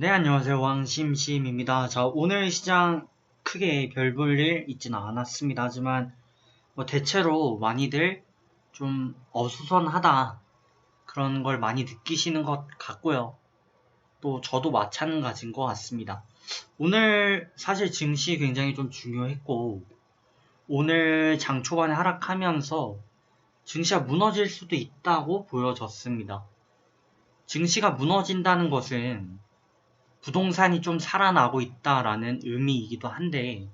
네, 안녕하세요. 왕심심입니다. 자, 오늘 시장 크게 별 볼 일 있지는 않았습니다. 하지만 뭐 대체로 많이들 좀 어수선하다 그런 걸 많이 느끼시는 것 같고요. 또 저도 마찬가지인 것 같습니다. 오늘 사실 증시 굉장히 좀 중요했고 오늘 장 초반에 하락하면서 증시가 무너질 수도 있다고 보여졌습니다. 증시가 무너진다는 것은 부동산이 좀 살아나고 있다라는 의미이기도 한데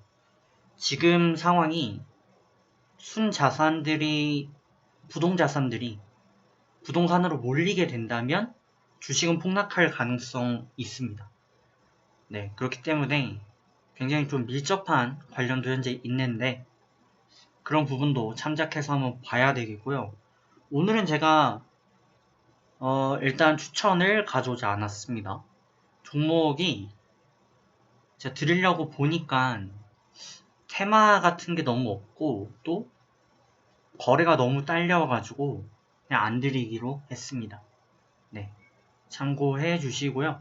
지금 상황이 순자산들이 부동자산들이 부동산으로 몰리게 된다면 주식은 폭락할 가능성 있습니다. 네, 그렇기 때문에 굉장히 좀 밀접한 관련도 현재 있는데 그런 부분도 참작해서 한번 봐야 되겠고요. 오늘은 제가 어, 일단 추천을 가져오지 않았습니다. 종목이 제가 드리려고 보니까 테마 같은 게 너무 없고 또 거래가 너무 딸려가지고 그냥 안 드리기로 했습니다. 네, 참고해 주시고요.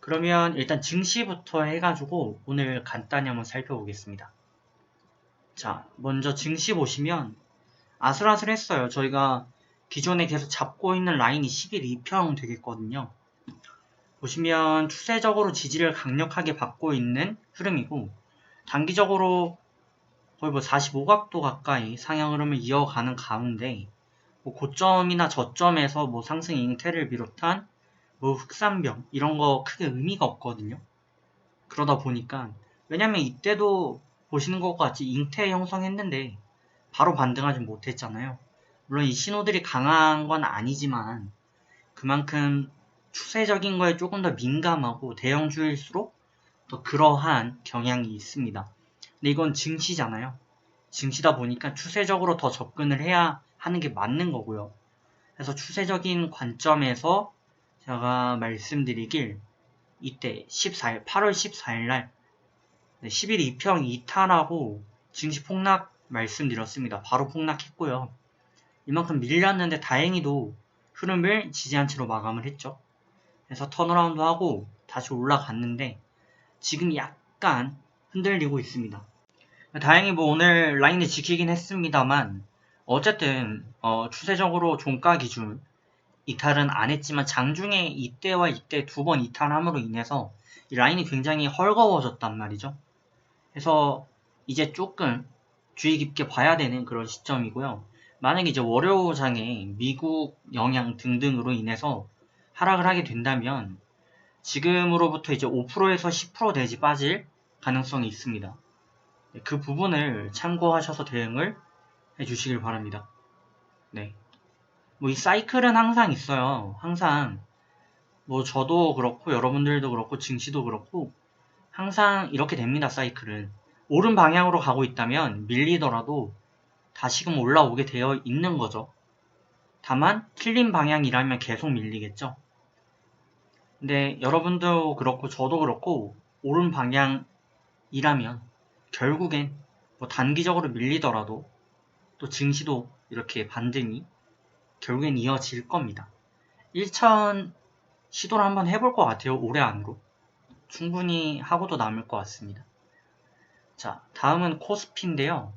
그러면 일단 증시부터 해가지고 오늘 간단히 한번 살펴보겠습니다. 자, 먼저 증시 보시면 아슬아슬했어요. 저희가 기존에 계속 잡고 있는 라인이 11 2평 되겠거든요. 보시면 추세적으로 지지를 강력하게 받고 있는 흐름이고 단기적으로 거의 뭐 45각도 가까이 상향 흐름을 이어가는 가운데 뭐 고점이나 저점에서 뭐 상승 잉태를 비롯한 뭐 흑산병 이런 거 크게 의미가 없거든요. 그러다 보니까 왜냐면 이때도 보시는 것과 같이 잉태 형성했는데 바로 반등하지 못했잖아요. 물론 이 신호들이 강한 건 아니지만 그만큼 추세적인 거에 조금 더 민감하고 대형주일수록 더 그러한 경향이 있습니다. 근데 이건 증시잖아요. 증시다 보니까 추세적으로 더 접근을 해야 하는 게 맞는 거고요. 그래서 추세적인 관점에서 제가 말씀드리길 이때 14일, 8월 14일 날11 2평 이탈하고 증시 폭락 말씀드렸습니다. 바로 폭락했고요. 이만큼 밀렸는데 다행히도 흐름을 지지한 채로 마감을 했죠. 그래서 턴어라운드 하고 다시 올라갔는데 지금 약간 흔들리고 있습니다. 다행히 뭐 오늘 라인을 지키긴 했습니다만 어쨌든 어 추세적으로 종가 기준 이탈은 안 했지만 장중에 이때와 이때 두 번 이탈함으로 인해서 이 라인이 굉장히 헐거워졌단 말이죠. 그래서 이제 조금 주의 깊게 봐야 되는 그런 시점이고요. 만약에 이제 월요장에 미국 영향 등등으로 인해서 하락을 하게 된다면 지금으로부터 이제 5%에서 10% 내지 빠질 가능성이 있습니다. 네, 그 부분을 참고하셔서 대응을 해 주시길 바랍니다. 네. 뭐 이 사이클은 항상 있어요. 항상 뭐 저도 그렇고 여러분들도 그렇고 증시도 그렇고 항상 이렇게 됩니다. 사이클은 오른 방향으로 가고 있다면 밀리더라도 다시금 올라오게 되어 있는 거죠. 다만 틀린 방향이라면 계속 밀리겠죠. 근데 여러분도 그렇고 저도 그렇고 옳은 방향이라면 결국엔 뭐 단기적으로 밀리더라도 또 증시도 이렇게 반등이 결국엔 이어질 겁니다. 1천 시도를 한번 해볼 것 같아요. 올해 안으로. 충분히 하고도 남을 것 같습니다. 자, 다음은 코스피인데요.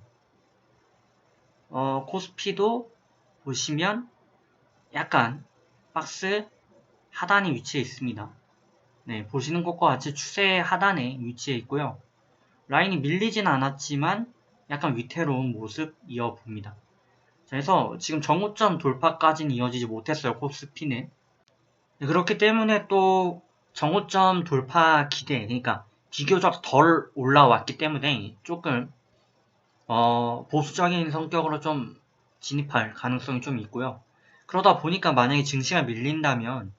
어, 코스피도 보시면 약간 박스 하단에 위치해 있습니다. 네, 보시는 것과 같이 추세 하단에 위치해 있고요. 라인이 밀리진 않았지만 약간 위태로운 모습 이어봅니다. 자, 그래서 지금 정오점 돌파까지는 이어지지 못했어요. 코스피는. 네, 그렇기 때문에 또 정오점 돌파 기대, 그러니까 비교적 덜 올라왔기 때문에 조금 어, 보수적인 성격으로 좀 진입할 가능성이 좀 있고요. 그러다 보니까 만약에 증시가 밀린다면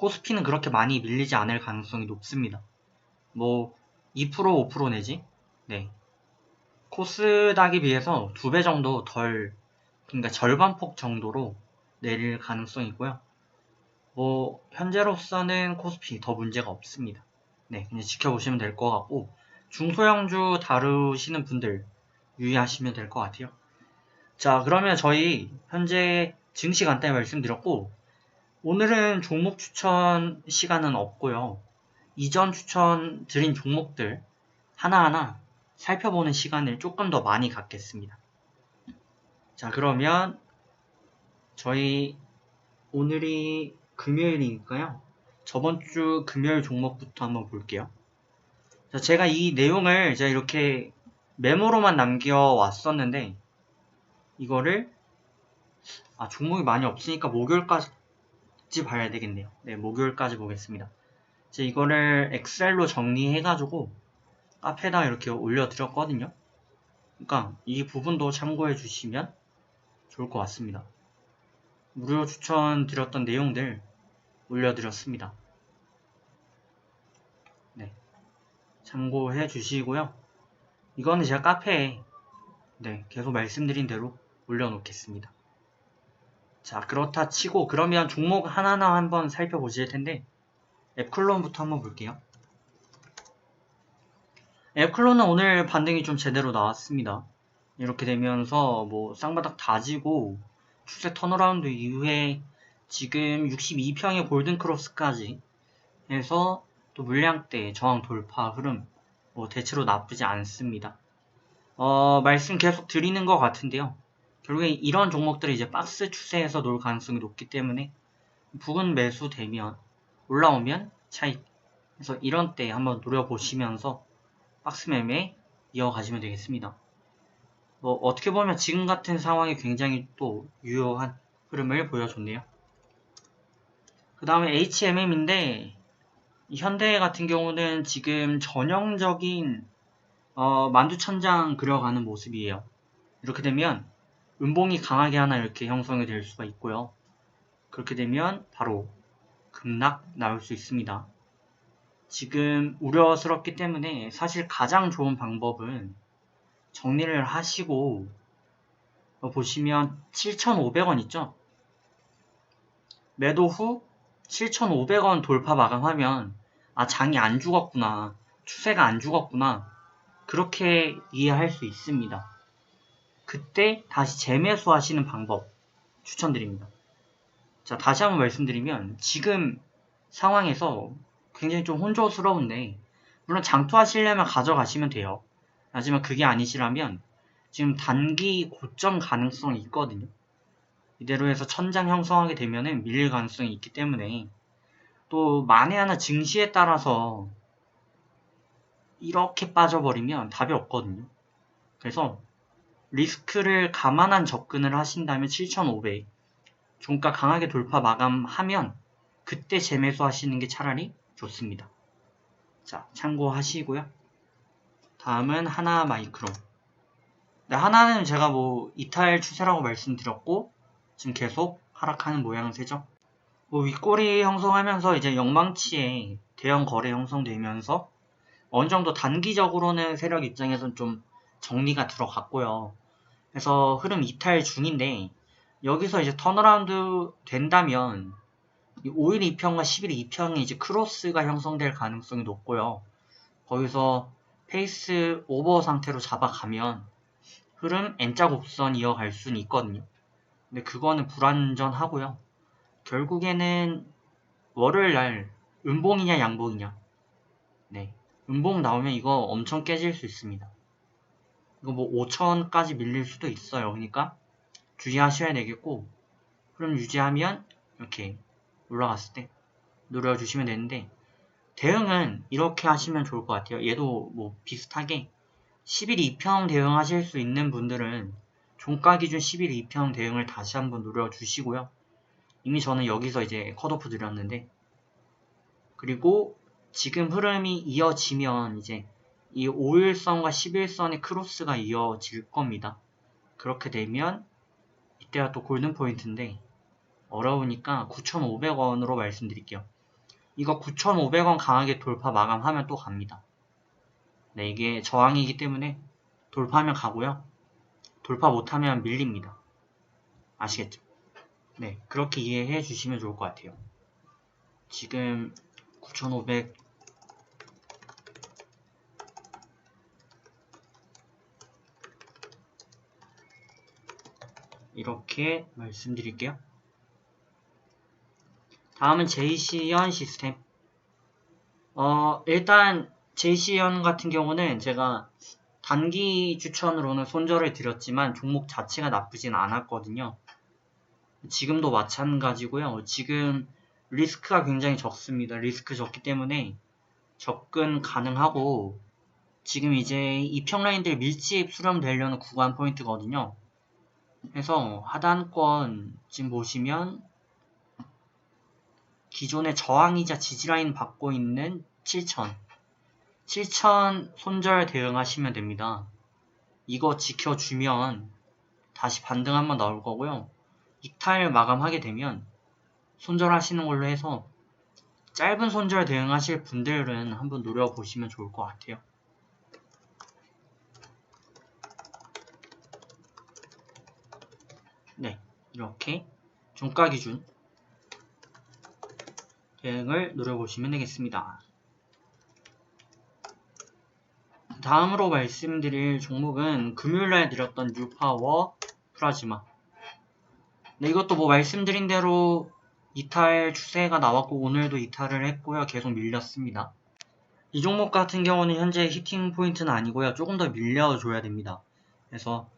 코스피는 그렇게 많이 밀리지 않을 가능성이 높습니다. 뭐 2% 5% 내지 네 코스닥에 비해서 두 배 정도 덜 그러니까 절반 폭 정도로 내릴 가능성이 있고요. 뭐 현재로서는 코스피 더 문제가 없습니다. 네 그냥 지켜보시면 될 것 같고 중소형주 다루시는 분들 유의하시면 될 것 같아요. 자 그러면 저희 현재 증시 간단히 말씀드렸고 오늘은 종목 추천 시간은 없고요. 이전 추천 드린 종목들 하나하나 살펴보는 시간을 조금 더 많이 갖겠습니다. 자, 그러면 저희 오늘이 금요일이니까요. 저번 주 금요일 종목부터 한번 볼게요. 자, 제가 이 내용을 제가 이렇게 메모로만 남겨왔었는데 이거를 아, 종목이 많이 없으니까 목요일까지 봐야 되겠네요. 네, 목요일까지 보겠습니다. 제 이거를 엑셀로 정리해가지고 카페에다 이렇게 올려드렸거든요. 그러니까 이 부분도 참고해 주시면 좋을 것 같습니다. 무료 추천 드렸던 내용들 올려드렸습니다. 네. 참고해 주시고요. 이거는 제가 카페에 네, 계속 말씀드린 대로 올려놓겠습니다. 자, 그렇다 치고 그러면 종목 하나하나 한번 살펴보실 텐데 앱클론부터 한번 볼게요. 앱클론은 오늘 반등이 좀 제대로 나왔습니다. 이렇게 되면서 뭐 쌍바닥 다지고 추세 턴어라운드 이후에 지금 62평의 골든크로스까지 해서 또 물량대 저항 돌파 흐름 뭐 대체로 나쁘지 않습니다. 어, 말씀 계속 드리는 것 같은데요. 결국에 이런 종목들이 이제 박스 추세에서 놀 가능성이 높기 때문에 부근 매수 되면 올라오면 차익 그래서 이런 때 한번 노려보시면서 박스 매매 이어가시면 되겠습니다. 뭐 어떻게 보면 지금 같은 상황이 굉장히 또 유효한 흐름을 보여줬네요. 그 다음에 HMM인데 현대 같은 경우는 지금 전형적인 어, 만두천장 그려가는 모습이에요. 이렇게 되면 음봉이 강하게 하나 이렇게 형성이 될 수가 있고요. 그렇게 되면 바로 급락 나올 수 있습니다. 지금 우려스럽기 때문에 사실 가장 좋은 방법은 정리를 하시고 보시면 7,500원 있죠? 매도 후 7,500원 돌파 마감하면 아 장이 안 죽었구나 추세가 안 죽었구나 그렇게 이해할 수 있습니다. 그때 다시 재매수 하시는 방법 추천드립니다. 자 다시 한번 말씀드리면 지금 상황에서 굉장히 좀 혼조스러운데 물론 장투하시려면 가져가시면 돼요. 하지만 그게 아니시라면 지금 단기 고점 가능성이 있거든요. 이대로 해서 천장 형성하게 되면 밀릴 가능성이 있기 때문에 또 만에 하나 증시에 따라서 이렇게 빠져버리면 답이 없거든요. 그래서 리스크를 감안한 접근을 하신다면 7,500 종가 강하게 돌파 마감하면 그때 재매수 하시는 게 차라리 좋습니다. 자, 참고하시고요. 다음은 하나 마이크로. 네, 하나는 제가 뭐 이탈 추세라고 말씀드렸고 지금 계속 하락하는 모양새죠. 뭐 윗꼬리 형성하면서 이제 영망치에 대형 거래 형성되면서 어느 정도 단기적으로는 세력 입장에선 좀 정리가 들어갔고요. 그래서 흐름 이탈 중인데 여기서 이제 턴어라운드 된다면 5일 2평과 10일 2평이 이제 크로스가 형성될 가능성이 높고요. 거기서 페이스 오버 상태로 잡아가면 흐름 N자 곡선 이어갈 수는 있거든요. 근데 그거는 불안전하고요. 결국에는 월요일 날 음봉이냐 양봉이냐. 네. 음봉 나오면 이거 엄청 깨질 수 있습니다. 이거 뭐 5천까지 밀릴 수도 있어요. 그러니까 주의하셔야 되겠고 흐름 유지하면 이렇게 올라갔을 때 노려주시면 되는데 대응은 이렇게 하시면 좋을 것 같아요. 얘도 뭐 비슷하게 11 2평 대응하실 수 있는 분들은 종가 기준 11 2평 대응을 다시 한번 노려주시고요. 이미 저는 여기서 이제 컷오프 드렸는데 그리고 지금 흐름이 이어지면 이제 이 5일선과 11선의 크로스가 이어질 겁니다. 그렇게 되면 이때가 또 골든 포인트인데 어려우니까 9,500원으로 말씀드릴게요. 이거 9,500원 강하게 돌파 마감하면 또 갑니다. 네, 이게 저항이기 때문에 돌파하면 가고요. 돌파 못하면 밀립니다. 아시겠죠? 네, 그렇게 이해해 주시면 좋을 것 같아요. 지금 9,500 이렇게 말씀드릴게요. 다음은 JC현 시스템. 어, 일단 JCN 같은 경우는 제가 단기 추천으로는 손절을 드렸지만 종목 자체가 나쁘진 않았거든요. 지금도 마찬가지고요. 지금 리스크가 굉장히 적습니다. 리스크 적기 때문에 접근 가능하고 지금 이제 이평라인들 밀집 수렴되려는 구간 포인트거든요. 그래서 하단권 지금 보시면 기존의 저항이자 지지라인 받고 있는 7천 7천 손절 대응하시면 됩니다. 이거 지켜주면 다시 반등 한번 나올 거고요. 이탈 마감하게 되면 손절하시는 걸로 해서 짧은 손절 대응하실 분들은 한번 노려보시면 좋을 것 같아요. 네, 이렇게 종가 기준 대응을 노려보시면 되겠습니다. 다음으로 말씀드릴 종목은 금요일날 드렸던 뉴파워 플라즈마 네, 이것도 뭐 말씀드린 대로 이탈 추세가 나왔고 오늘도 이탈을 했고요. 계속 밀렸습니다. 이 종목 같은 경우는 현재 히팅 포인트는 아니고요. 조금 더 밀려줘야 됩니다. 그래서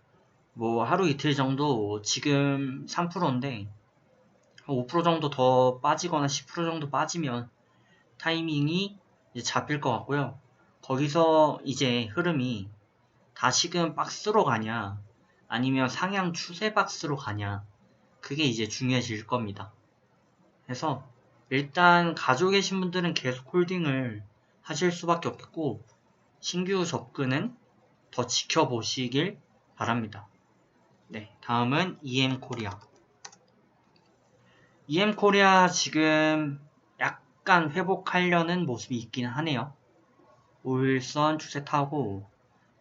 뭐 하루 이틀 정도 지금 3%인데 한 5% 정도 더 빠지거나 10% 정도 빠지면 타이밍이 잡힐 것 같고요. 거기서 이제 흐름이 다시금 박스로 가냐 아니면 상향 추세 박스로 가냐 그게 이제 중요해질 겁니다. 그래서 일단 가지고 계신 분들은 계속 홀딩을 하실 수밖에 없겠고 신규 접근은 더 지켜보시길 바랍니다. 네, 다음은 EM 코리아. EM 코리아 지금 약간 회복하려는 모습이 있긴 하네요. 5일선 추세 타고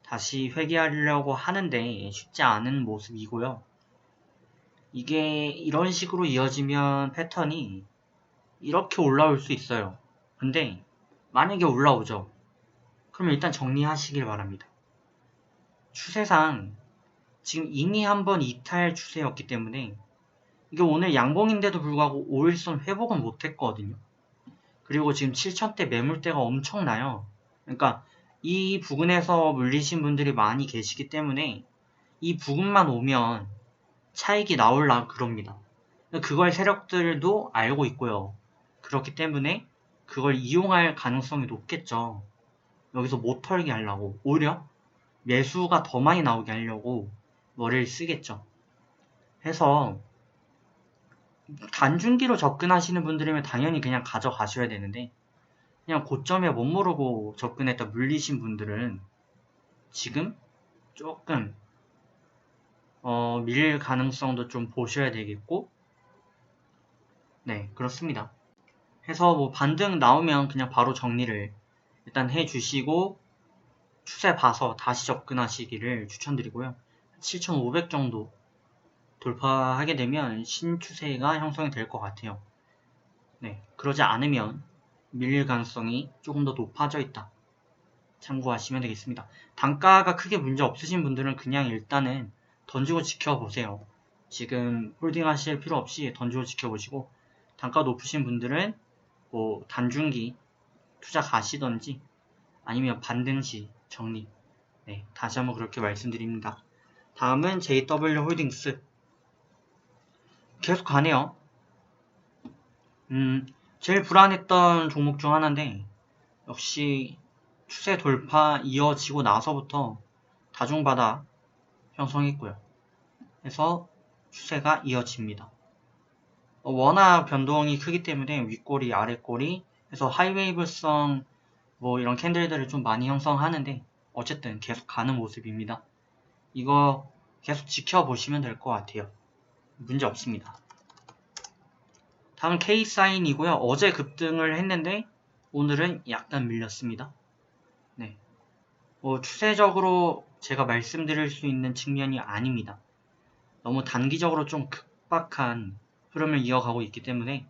다시 회귀하려고 하는데 쉽지 않은 모습이고요. 이게 이런 식으로 이어지면 패턴이 이렇게 올라올 수 있어요. 근데 만약에 올라오죠. 그럼 일단 정리하시길 바랍니다. 추세상 지금 이미 한 번 이탈 추세였기 때문에 이게 오늘 양봉인데도 불구하고 5일선 회복은 못했거든요. 그리고 지금 7천대 매물대가 엄청나요. 그러니까 이 부근에서 물리신 분들이 많이 계시기 때문에 이 부근만 오면 차익이 나올라 그럽니다. 그걸 세력들도 알고 있고요. 그렇기 때문에 그걸 이용할 가능성이 높겠죠. 여기서 못 털게 하려고 오히려 매수가 더 많이 나오게 하려고 머리를 쓰겠죠. 해서 단중기로 접근하시는 분들이면 당연히 그냥 가져가셔야 되는데 그냥 고점에 못 모르고 접근했다 물리신 분들은 지금 조금 어, 밀 가능성도 좀 보셔야 되겠고 네 그렇습니다 해서 뭐 반등 나오면 그냥 바로 정리를 일단 해 주시고 추세 봐서 다시 접근하시기를 추천드리고요 7500 정도 돌파하게 되면 신추세가 형성이 될 것 같아요 네 그러지 않으면 밀릴 가능성이 조금 더 높아져 있다 참고하시면 되겠습니다 단가가 크게 문제 없으신 분들은 그냥 일단은 던지고 지켜보세요. 지금 홀딩 하실 필요 없이 던지고 지켜보시고 단가 높으신 분들은 뭐 단중기 투자 가시던지 아니면 반등시 정리 네, 다시 한번 그렇게 말씀드립니다. 다음은 JW 홀딩스 계속 가네요. 음, 제일 불안했던 종목 중 하나인데 역시 추세 돌파 이어지고 나서부터 다중바닥 형성했고요. 그래서 추세가 이어집니다. 어, 워낙 변동이 크기 때문에 윗꼬리, 아랫꼬리, 그래서 하이웨이브성 뭐 이런 캔들들을 좀 많이 형성하는데 어쨌든 계속 가는 모습입니다. 이거 계속 지켜보시면 될 것 같아요. 문제 없습니다. 다음 K사인이고요. 어제 급등을 했는데 오늘은 약간 밀렸습니다. 네. 뭐 추세적으로 제가 말씀드릴 수 있는 측면이 아닙니다. 너무 단기적으로 좀 급박한 흐름을 이어가고 있기 때문에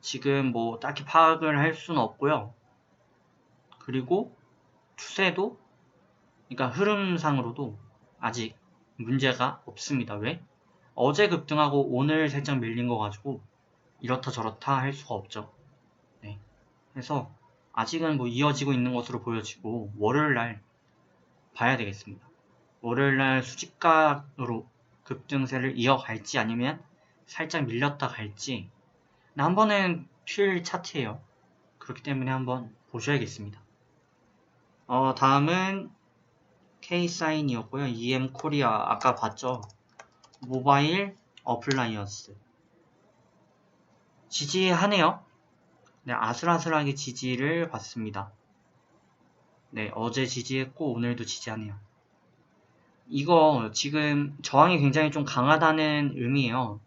지금 뭐 딱히 파악을 할 수는 없고요. 그리고 추세도 그러니까 흐름상으로도 아직 문제가 없습니다. 왜? 어제 급등하고 오늘 살짝 밀린 거 가지고 이렇다 저렇다 할 수가 없죠. 네. 그래서 아직은 뭐 이어지고 있는 것으로 보여지고 월요일 날 봐야 되겠습니다. 월요일 날 수직각으로 급등세를 이어갈지 아니면 살짝 밀렸다 갈지 한 번은 튈 차트예요. 그렇기 때문에 한번 보셔야겠습니다. 어, 다음은 K사인이었고요. EM 코리아 아까 봤죠? 모바일 어플라이언스 지지하네요. 네, 아슬아슬하게 지지를 받습니다. 네, 어제 지지했고 오늘도 지지하네요. 이거 지금 저항이 굉장히 좀 강하다는 의미예요.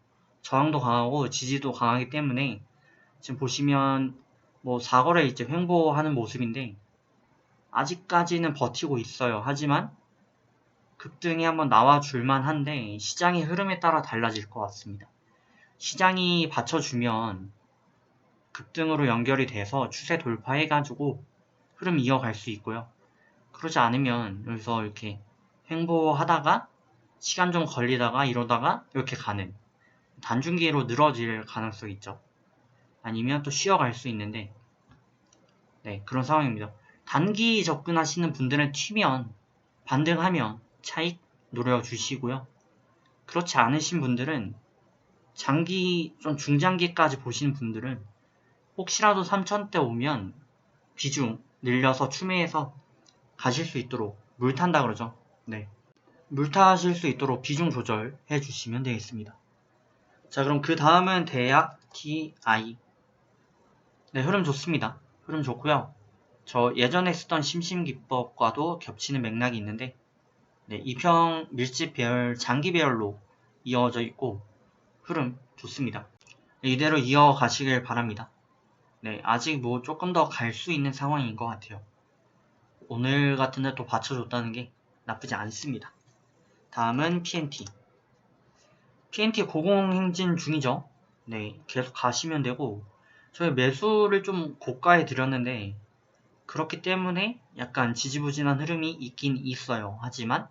저항도 강하고 지지도 강하기 때문에 지금 보시면 뭐 사거래 이제 횡보하는 모습인데 아직까지는 버티고 있어요. 하지만 급등이 한번 나와줄만 한데 시장의 흐름에 따라 달라질 것 같습니다. 시장이 받쳐주면 급등으로 연결이 돼서 추세 돌파해가지고 흐름 이어갈 수 있고요. 그러지 않으면 여기서 이렇게 횡보하다가 시간 좀 걸리다가 이러다가 이렇게 가는 단중기로 늘어질 가능성이 있죠. 아니면 또 쉬어갈 수 있는데 네 그런 상황입니다. 단기 접근하시는 분들은 튀면 반등하면 차익 노려주시고요. 그렇지 않으신 분들은 장기 좀 중장기까지 보시는 분들은 혹시라도 3천대 오면 비중 늘려서 추매해서 가실 수 있도록 물 탄다 그러죠. 네. 물 타실 수 있도록 비중 조절해 주시면 되겠습니다. 자, 그럼 그 다음은 대약 TI. 네, 흐름 좋습니다. 흐름 좋고요. 저 예전에 쓰던 심심기법과도 겹치는 맥락이 있는데, 네, 이평 밀집 배열, 장기 배열로 이어져 있고, 흐름 좋습니다. 네, 이대로 이어가시길 바랍니다. 네, 아직 뭐 조금 더 갈 수 있는 상황인 것 같아요. 오늘 같은 데 또 받쳐줬다는 게 나쁘지 않습니다. 다음은 PNT. PNT 고공행진 중이죠. 네, 계속 가시면 되고, 저희 매수를 좀 고가에 드렸는데, 그렇기 때문에 약간 지지부진한 흐름이 있긴 있어요. 하지만,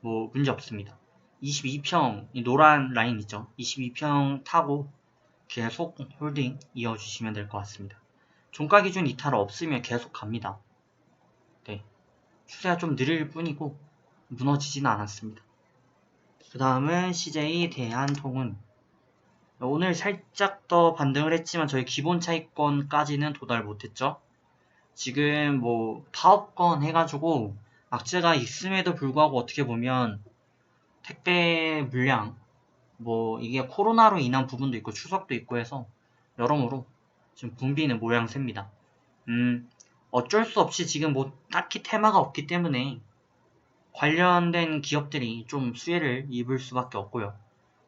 뭐, 문제 없습니다. 22평, 이 노란 라인 있죠. 22평 타고 계속 홀딩 이어주시면 될 것 같습니다. 종가 기준 이탈 없으면 계속 갑니다. 네. 추세가 좀 느릴 뿐이고, 무너지지는 않았습니다. 그 다음은 CJ 대한통운 오늘 살짝 더 반등을 했지만 저희 기본 차익권까지는 도달 못했죠. 지금 뭐 파업권 해가지고 악재가 있음에도 불구하고 어떻게 보면 택배 물량 뭐 이게 코로나로 인한 부분도 있고 추석도 있고 해서 여러모로 지금 붐비는 모양새입니다. 음 어쩔 수 없이 지금 뭐 딱히 테마가 없기 때문에 관련된 기업들이 좀 수혜를 입을 수밖에 없고요.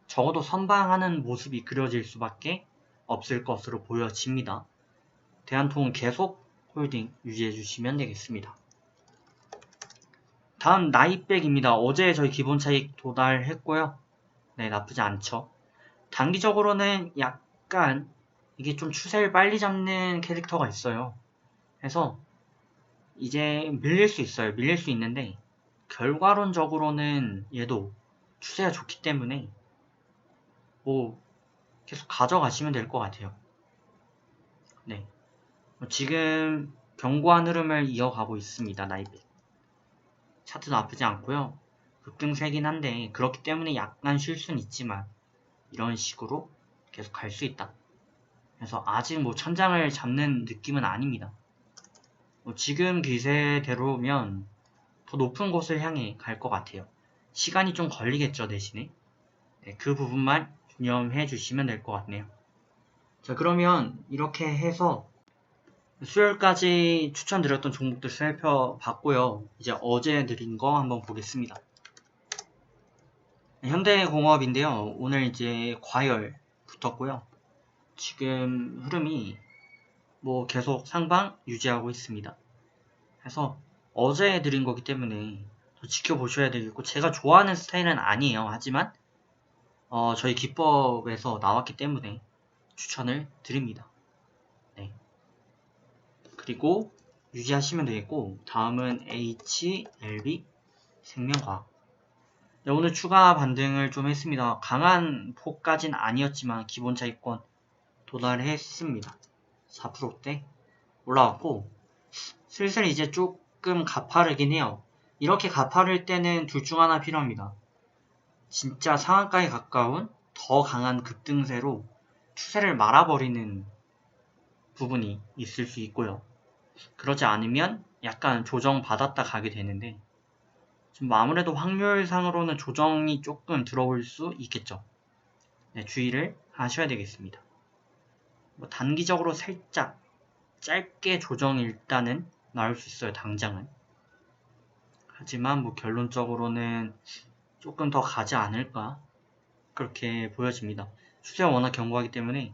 적어도 선방하는 모습이 그려질 수밖에 없을 것으로 보여집니다. 대한통운 계속 홀딩 유지해 주시면 되겠습니다. 다음 나이백입니다. 어제 저희 기본 차익 도달했고요. 네, 나쁘지 않죠. 단기적으로는 약간 이게 좀 추세를 빨리 잡는 캐릭터가 있어요. 그래서 이제 밀릴 수 있어요. 밀릴 수 있는데 결과론적으로는 얘도 추세가 좋기 때문에 뭐 계속 가져가시면 될 것 같아요. 네. 뭐 지금 견고한 흐름을 이어가고 있습니다. 나이백. 차트도 나쁘지 않고요. 급등세긴 한데 그렇기 때문에 약간 쉴 수는 있지만 이런 식으로 계속 갈 수 있다. 그래서 아직 뭐 천장을 잡는 느낌은 아닙니다. 뭐 지금 기세대로면 더 높은 곳을 향해 갈 것 같아요. 시간이 좀 걸리겠죠, 대신에. 네, 그 부분만 유념해 주시면 될 것 같네요. 자, 그러면 이렇게 해서 수요일까지 추천드렸던 종목들 살펴봤고요. 이제 어제 드린 거 한번 보겠습니다. 네, 현대공업인데요. 오늘 이제 과열 붙었고요. 지금 흐름이 뭐 계속 상방 유지하고 있습니다. 그래서 어제 드린 거기 때문에 더 지켜보셔야 되겠고 제가 좋아하는 스타일은 아니에요. 하지만 어, 저희 기법에서 나왔기 때문에 추천을 드립니다. 네. 그리고 유지하시면 되겠고 다음은 HLB 생명과학 네, 오늘 추가 반등을 좀 했습니다. 강한 폭까진 아니었지만 기본 차익권 도달했습니다. 4%대 올라왔고 슬슬 이제 조금 가파르긴 해요. 이렇게 가파를 때는 둘 중 하나 필요합니다. 진짜 상한가에 가까운 더 강한 급등세로 추세를 말아버리는 부분이 있을 수 있고요. 그러지 않으면 약간 조정 받았다 가게 되는데 좀 아무래도 확률상으로는 조정이 조금 들어올 수 있겠죠. 네, 주의를 하셔야 되겠습니다. 뭐 단기적으로 살짝 짧게 조정 일단은 나올 수 있어요. 당장은. 하지만 뭐 결론적으로는 조금 더 가지 않을까 그렇게 보여집니다. 추세가 워낙 견고하기 때문에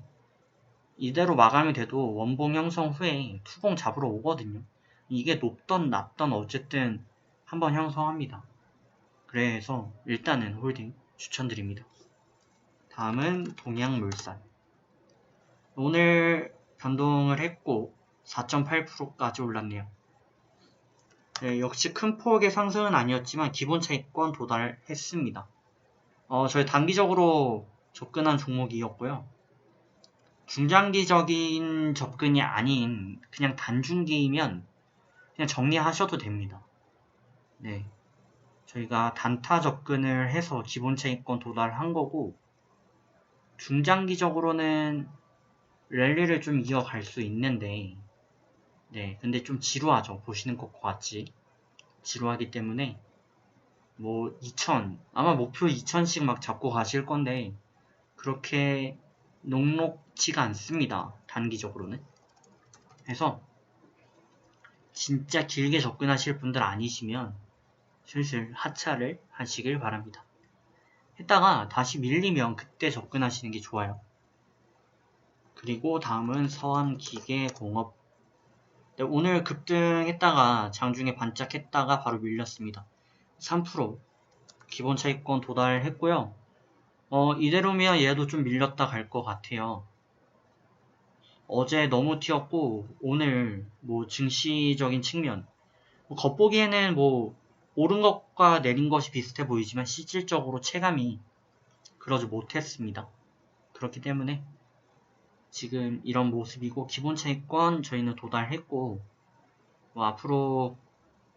이대로 마감이 돼도 원봉 형성 후에 투봉 잡으러 오거든요. 이게 높던 낮던 어쨌든 한번 형성합니다. 그래서 일단은 홀딩 추천드립니다. 다음은 동양물산. 오늘 변동을 했고 4.8%까지 올랐네요. 네, 역시 큰 폭의 상승은 아니었지만 기본 차익권 도달했습니다. 어, 저희 단기적으로 접근한 종목이었고요. 중장기적인 접근이 아닌 그냥 단중기이면 그냥 정리하셔도 됩니다. 네. 저희가 단타 접근을 해서 기본 차익권 도달한 거고 중장기적으로는 랠리를 좀 이어갈 수 있는데 네, 근데 좀 지루하죠. 보시는 것과 같이. 지루하기 때문에 뭐 2000, 아마 목표 2000씩 막 잡고 가실 건데 그렇게 녹록지가 않습니다. 단기적으로는. 그래서 진짜 길게 접근하실 분들 아니시면 슬슬 하차를 하시길 바랍니다. 했다가 다시 밀리면 그때 접근하시는 게 좋아요. 그리고 다음은 서한기계공업 네, 오늘 급등했다가 장중에 반짝했다가 바로 밀렸습니다. 3% 기본 차익권 도달했고요. 어, 이대로면 얘도 좀 밀렸다 갈 것 같아요. 어제 너무 튀었고 오늘 뭐 증시적인 측면 뭐 겉보기에는 뭐 오른 것과 내린 것이 비슷해 보이지만 실질적으로 체감이 그러지 못했습니다. 그렇기 때문에 지금 이런 모습이고 기본 차익권 저희는 도달했고 뭐 앞으로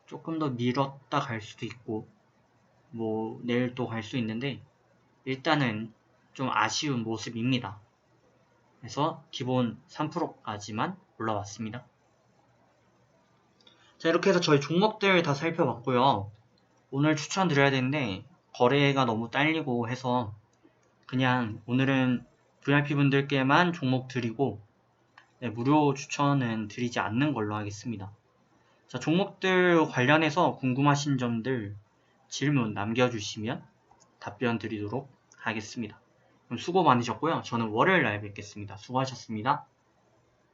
조금 더 밀었다 갈 수도 있고 뭐 내일 또 갈 수 있는데 일단은 좀 아쉬운 모습입니다. 그래서 기본 3%까지만 올라왔습니다. 자 이렇게 해서 저희 종목들 다 살펴봤고요. 오늘 추천드려야 되는데 거래가 너무 딸리고 해서 그냥 오늘은 VIP분들께만 종목 드리고 네, 무료 추천은 드리지 않는 걸로 하겠습니다. 자, 종목들 관련해서 궁금하신 점들 질문 남겨주시면 답변 드리도록 하겠습니다. 그럼 수고 많으셨고요. 저는 월요일 날 뵙겠습니다. 수고하셨습니다.